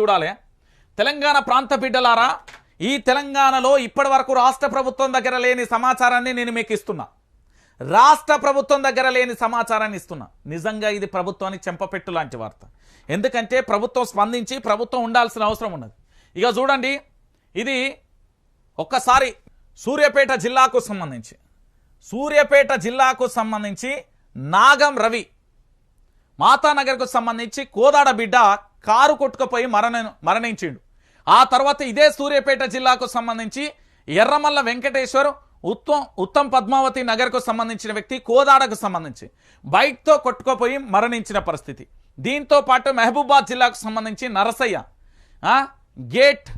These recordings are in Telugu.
చూడాలి. తెలంగాణ ప్రాంత బిడ్డలారా ఈ తెలంగాణలో ఇప్పటి వరకు రాష్ట్ర ప్రభుత్వం దగ్గర లేని సమాచారాన్ని నేను మీకు ఇస్తున్నా. రాష్ట్ర ప్రభుత్వం దగ్గర లేని సమాచారాన్ని ఇస్తున్నా. నిజంగా ఇది ప్రభుత్వానికి చెంపపెట్టు లాంటి వార్త. ఎందుకంటే ప్రభుత్వం స్పందించి ప్రభుత్వం ఉండాల్సిన అవసరం ఉన్నది. ఇక చూడండి ఇది ఒక్కసారి సూర్యాపేట జిల్లాకు సంబంధించి. సూర్యాపేట జిల్లాకు సంబంధించి నాగం రవి మాతానగర్కు సంబంధించి కోదాడ బిడ్డ కారు కొట్టుకుపోయి మరణ మరణించిండు. ఆ తర్వాత ఇదే సూర్యాపేట జిల్లాకు సంబంధించి ఎర్రమల్ల వెంకటేశ్వర్ ఉత్తమ్ ఉత్తమ్ పద్మావతి నగర్కు సంబంధించిన వ్యక్తి కోదాడకు సంబంధించి బైక్తో కొట్టుకుపోయి మరణించిన పరిస్థితి. దీంతో పాటు మహబూబాద్ జిల్లాకు సంబంధించి నరసయ్య గేట్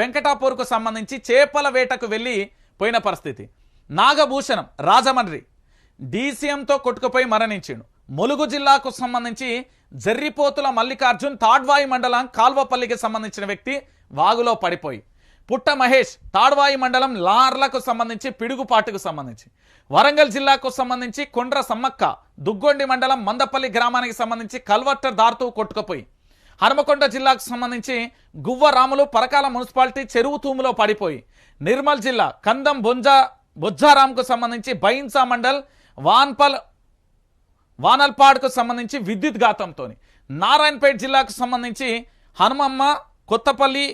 వెంకటాపూర్కు సంబంధించి చేపల వేటకు వెళ్ళి పోయిన పరిస్థితి. నాగభూషణం రాజమండ్రి డీసీఎంతో కొట్టుకుపోయి మరణించిండు. ములుగు జిల్లాకు సంబంధించి జర్రిపోతుల మల్లికార్జున్ తాడ్వాయి మండలం కాల్వపల్లికి సంబంధించిన వ్యక్తి వాగులో పడిపోయి. పుట్ట మహేష్ తాడ్వాయి మండలం లార్లకు సంబంధించి పిడుగుపాటుకు సంబంధించి. వరంగల్ జిల్లాకు సంబంధించి కొండ్ర సమ్మక్క దుగ్గొండి మండలం మందపల్లి గ్రామానికి సంబంధించి కల్వర్టర్ దారుతూ కొట్టుకుపోయి. హనుమకొండ జిల్లాకు సంబంధించి గువ్వ రాములు పరకాల మున్సిపాలిటీ చెరువు తూములో పడిపోయి. నిర్మల్ జిల్లా కందం బొంజా బొజ్జారాంకు సంబంధించి బైన్సా మండల్ వాన్పల్ వానల్పాడుకు సంబంధించి విద్యుత్ ఘాతంతో నారాయణపేట జిల్లాకు సంబంధించి హనుమమ్మ కొత్తపల్లి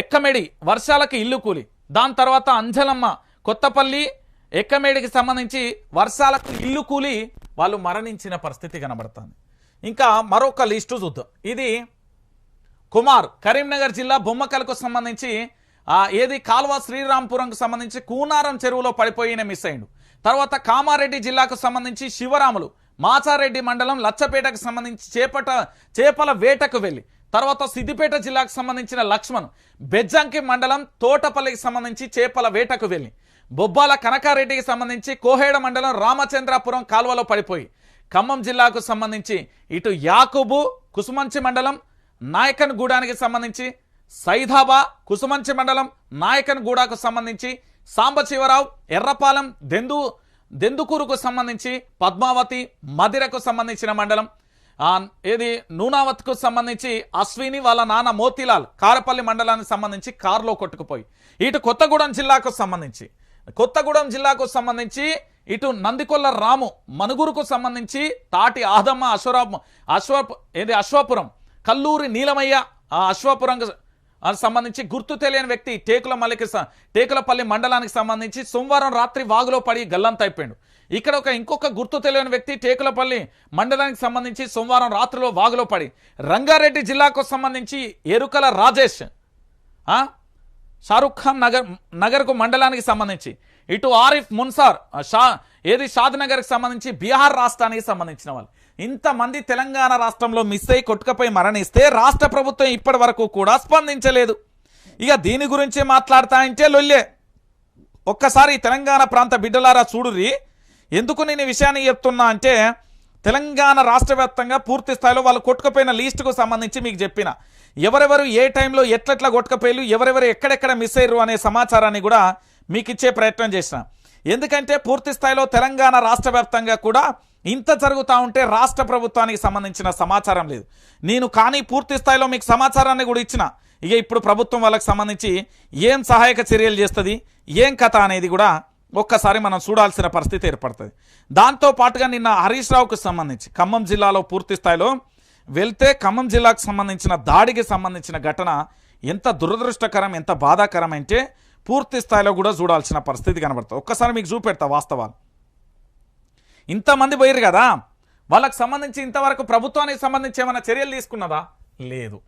ఎక్కమెడి వర్షాలకు ఇల్లు కూలి. దాని తర్వాత అంజలమ్మ కొత్తపల్లి ఎక్కమేడికి సంబంధించి వర్షాలకు ఇల్లు కూలి వాళ్ళు మరణించిన పరిస్థితి కనబడుతుంది. ఇంకా మరొక లిస్టు చూద్దాం. ఇది కుమార్ కరీంనగర్ జిల్లా బొమ్మకలకు సంబంధించి ఏది కాల్వ శ్రీరాంపురంకు సంబంధించి కూనారం చెరువులో పడిపోయిన మిస్ అయిండు. తర్వాత కామారెడ్డి జిల్లాకు సంబంధించి శివరాములు మాచారెడ్డి మండలం లచ్చపేటకు సంబంధించి చేపట చేపల వేటకు వెళ్ళి తర్వాత సిద్దిపేట జిల్లాకు సంబంధించిన లక్ష్మణ్ బెజ్జంకి మండలం తోటపల్లికి సంబంధించి చేపల వేటకు వెళ్ళి బొబ్బాల కనకారెడ్డికి సంబంధించి కోహేడ మండలం రామచంద్రాపురం కాల్వలో పడిపోయి ఖమ్మం జిల్లాకు సంబంధించి ఇటు యాకుబు కుసుమంచి మండలం నాయకన్ గూడానికి సంబంధించి సైదాబా కుసుమంచి మండలం నాయకన్ గూడకు సంబంధించి సాంబశివరావు ఎర్రపాలెం దెందు దెందుకూరుకు సంబంధించి పద్మావతి మదిరకు సంబంధించిన మండలం. ఏది? నూనావత్కు సంబంధించి అశ్విని వాళ్ళ నాన్న మోతీలాల్ కారపల్లి మండలానికి సంబంధించి కారులో కొట్టుకుపోయి. ఇటు కొత్తగూడెం జిల్లాకు సంబంధించి. కొత్తగూడెం జిల్లాకు సంబంధించి ఇటు నందికొల్ల రాము మనుగురుకు సంబంధించి తాటి ఆదమ్మ అశ్వరాపు అశ్వ ఏది? అశ్వపురం. కల్లూరి నీలమయ్య అశ్వపురం సంబంధించి గుర్తు తెలియని వ్యక్తి టేకుల మల్లికి టేకులపల్లి మండలానికి సంబంధించి సోమవారం రాత్రి వాగులో పడి గల్లంతైపోయాడు ఇక్కడ ఒక ఇంకొక గుర్తు తెలియని వ్యక్తి టేకులపల్లి మండలానికి సంబంధించి సోమవారం రాత్రిలో వాగులో పడి రంగారెడ్డి జిల్లాకు సంబంధించి ఎరుకల రాజేష్ షారుఖ్ ఖాన్ నగర్ నగర్కు మండలానికి సంబంధించి ఇటు ఆరిఫ్ మున్సార్ షా ఏది షాద్ నగర్కి సంబంధించి బీహార్ రాష్ట్రానికి సంబంధించిన వాళ్ళు. ఇంతమంది తెలంగాణ రాష్ట్రంలో మిస్ అయి కొట్టుకపోయి మరణిస్తే రాష్ట్ర ప్రభుత్వం ఇప్పటి వరకు కూడా స్పందించలేదు. ఇక దీని గురించి మాట్లాడతా అంటే లొల్లే. ఒక్కసారి తెలంగాణ ప్రాంత బిడ్డలారా చూడురి ఎందుకు నేను ఈ విషయాన్ని చెప్తున్నా అంటే తెలంగాణ రాష్ట్ర వ్యాప్తంగా పూర్తి స్థాయిలో వాళ్ళు కొట్టుకుపోయిన లిస్టుకు సంబంధించి మీకు చెప్పిన. ఎవరెవరు ఏ టైంలో ఎట్లెట్లా కొట్టుకుపోయారు ఎవరెవరు ఎక్కడెక్కడ మిస్ అయ్యారు అనే సమాచారాన్ని కూడా మీకు ఇచ్చే ప్రయత్నం చేసిన. ఎందుకంటే పూర్తి స్థాయిలో తెలంగాణ రాష్ట్ర కూడా ఇంత జరుగుతూ ఉంటే రాష్ట్ర ప్రభుత్వానికి సంబంధించిన సమాచారం లేదు. నేను కానీ పూర్తి స్థాయిలో మీకు సమాచారాన్ని కూడా ఇచ్చిన. ఇక ఇప్పుడు ప్రభుత్వం వాళ్ళకి సంబంధించి ఏం సహాయక చర్యలు చేస్తుంది ఏం కథ అనేది కూడా ఒక్కసారి మనం చూడాల్సిన పరిస్థితి ఏర్పడుతుంది. దాంతో పాటుగా నిన్న హరీష్ రావుకు సంబంధించి ఖమ్మం జిల్లాలో పూర్తి స్థాయిలో వెళ్తే ఖమ్మం జిల్లాకు సంబంధించిన దాడికి సంబంధించిన ఘటన ఎంత దురదృష్టకరం ఎంత బాధాకరం అంటే పూర్తి స్థాయిలో కూడా చూడాల్సిన పరిస్థితి కనబడుతుంది. ఒక్కసారి మీకు చూపెడతా వాస్తవాలు. ఇంతమంది పోయారు కదా? వాళ్ళకు సంబంధించి ఇంతవరకు ప్రభుత్వానికి సంబంధించి ఏమైనా చర్యలు తీసుకున్నదా? లేదు.